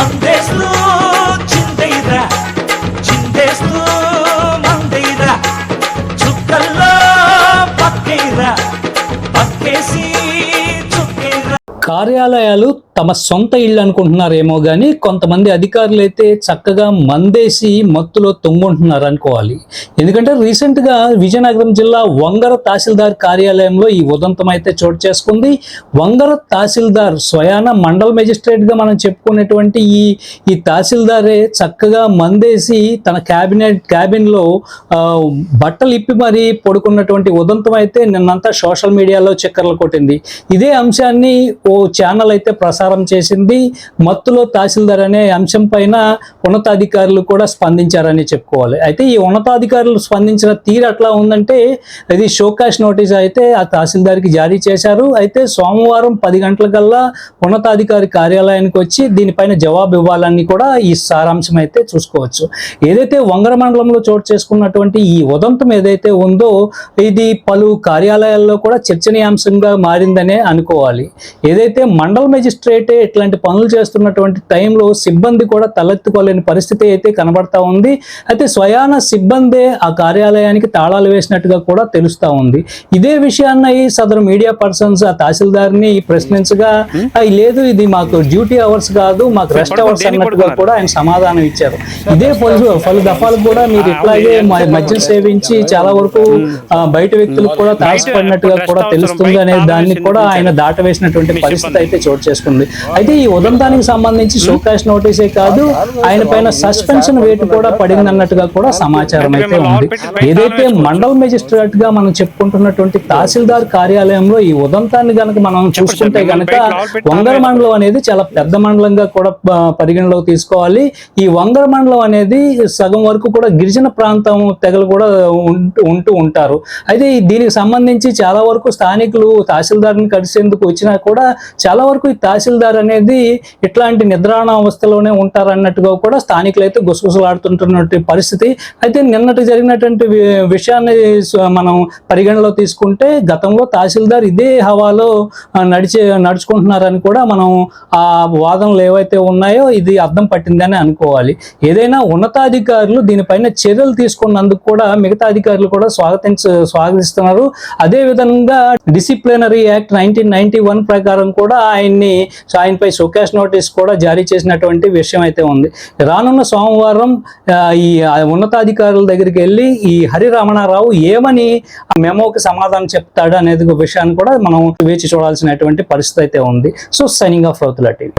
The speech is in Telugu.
మందేస్తూ చిందైరా చిందేస్తూ మందైరా చుక్కల్లో పక్కైరా పక్కేసి చుక్కైరా కార్యాలయాలు తమ సొంత ఇళ్ళు అనుకుంటున్నారేమో కానీ కొంతమంది అధికారులు అయితే చక్కగా మందేసి మత్తులో తొంగుంటున్నారు అనుకోవాలి. ఎందుకంటే రీసెంట్గా విజయనగరం జిల్లా వంగర తహసీల్దార్ కార్యాలయంలో ఈ ఉదంతం అయితే చోటు చేసుకుంది. వంగర తహసీల్దార్ స్వయాన మండల మెజిస్ట్రేట్గా మనం చెప్పుకునేటువంటి ఈ ఈ తహసీల్దారే చక్కగా మందేసి తన క్యాబినెట్ క్యాబిన్లో బట్టలు ఇప్పి మరీ పడుకున్నటువంటి ఉదంతం అయితే నిన్నంతా సోషల్ మీడియాలో చక్కర్లు కొట్టింది. ఇదే అంశాన్ని ఓ ఛానల్ అయితే ప్రసారం చేసింది. మత్తులో తహసీల్దార్ అనే అంశం పైన ఉన్నతాధికారులు కూడా స్పందించారని చెప్పుకోవాలి. అయితే ఈ ఉన్నతాధికారులు స్పందించిన తీరు అట్లా ఉందంటే ఇది షోకాష్ నోటీస్ అయితే ఆ తహసీల్దార్కి జారీ చేశారు. అయితే సోమవారం పది గంటలకల్లా ఉన్నతాధికారి కార్యాలయానికి వచ్చి దీనిపైన జవాబు ఇవ్వాలని కూడా ఈ సారాంశం అయితే చూసుకోవచ్చు. ఏదైతే వంగర మండలంలో చోటు చేసుకున్నటువంటి ఈ ఉదంతం ఏదైతే ఉందో ఇది పలు కార్యాలయాల్లో కూడా చర్చనీయాంశంగా మారిందనే అనుకోవాలి. ఏదైతే మండల మెజిస్ట్రేట్ ఇట్లాంటి పనులు చేస్తున్నటువంటి టైంలో సిబ్బంది కూడా తలెత్తుకోలేని పరిస్థితి అయితే కనబడతా ఉంది. అయితే స్వయాన సిబ్బందే ఆ కార్యాలయానికి తాళాలు వేసినట్టుగా కూడా తెలుస్తా ఉంది. ఇదే విషయాన్ని సదరు మీడియా పర్సన్స్ ఆ తహసీల్దార్ని ప్రశ్నించగా "ఆ, లేదు ఇది మాకు డ్యూటీ అవర్స్ కాదు మాకు రెస్ట్ అవర్స్ అన్నట్టుగా కూడా ఆయన సమాధానం ఇచ్చారు. ఇదే పలు పలు దఫాలు కూడా మీరు ఇట్లాగే మద్యం సేవించి చాలా వరకు బయట వ్యక్తులకు కూడా తారసపడినట్టుగా కూడా తెలుస్తుంది అనే దాన్ని కూడా ఆయన దాటవేసినటువంటి పరిస్థితి అయితే చోటు చేసుకుంది. అయితే ఈ ఉదంతానికి సంబంధించి షోకాష్ నోటీసే కాదు ఆయన పైన సస్పెన్షన్ వేటు కూడా పడింది అన్నట్టుగా కూడా సమాచారం అయితే ఉంది. ఏదైతే మండల్ మెజిస్ట్రేట్గా మనం చెప్పుకుంటున్నటువంటి తహసీల్దార్ కార్యాలయంలో ఈ ఉదంతాన్ని గనక మనం చూసుకుంటే గనక వంగర మండలం అనేది చాలా పెద్ద మండలంగా కూడా పరిగణలోకి తీసుకోవాలి. ఈ వంగర మండలం అనేది సగం వరకు కూడా గిరిజన ప్రాంతం తెగలు కూడా ఉంటూ ఉంటూ ఉంటారు. అయితే దీనికి సంబంధించి చాలా వరకు స్థానికులు తహసీల్దార్ని కలిసేందుకు వచ్చినా కూడా చాలా వరకు ఈ తహసీల్దార్ అనేది ఇట్లాంటి నిద్రాణ అవస్థలోనే ఉంటారన్నట్టుగా కూడా స్థానికులు అయితే గుసగుసలాడుతుంటున్నటువంటి పరిస్థితి. అయితే నిన్నటి జరిగినటువంటి విషయాన్ని మనం పరిగణలో తీసుకుంటే గతంలో తహసీల్దార్ ఇదే హవాలో నడిచే నడుచుకుంటున్నారని కూడా మనం ఆ వాదనలు ఏవైతే ఉన్నాయో ఇది అర్థం పట్టిందని అనుకోవాలి. ఏదైనా ఉన్నతాధికారులు దీనిపైన చర్యలు తీసుకున్నందుకు కూడా మిగతా అధికారులు కూడా స్వాగతించ స్వాగతిస్తున్నారు. అదే విధంగా disciplinary act nineteen ninety one ప్రకారం కూడా ఆయన్ని సో ఆయనపై షోకాష్ నోటీస్ కూడా జారీ చేసినటువంటి విషయం అయితే ఉంది. రానున్న సోమవారం ఈ ఉన్నతాధికారుల దగ్గరికి వెళ్ళి ఈ హరిరమణారావు ఏమని ఆ మెమోకి సమాధానం చెప్తాడు అనేది ఒక విషయాన్ని కూడా మనం వేచి చూడాల్సినటువంటి పరిస్థితి అయితే ఉంది. So signing off Rauthula TV.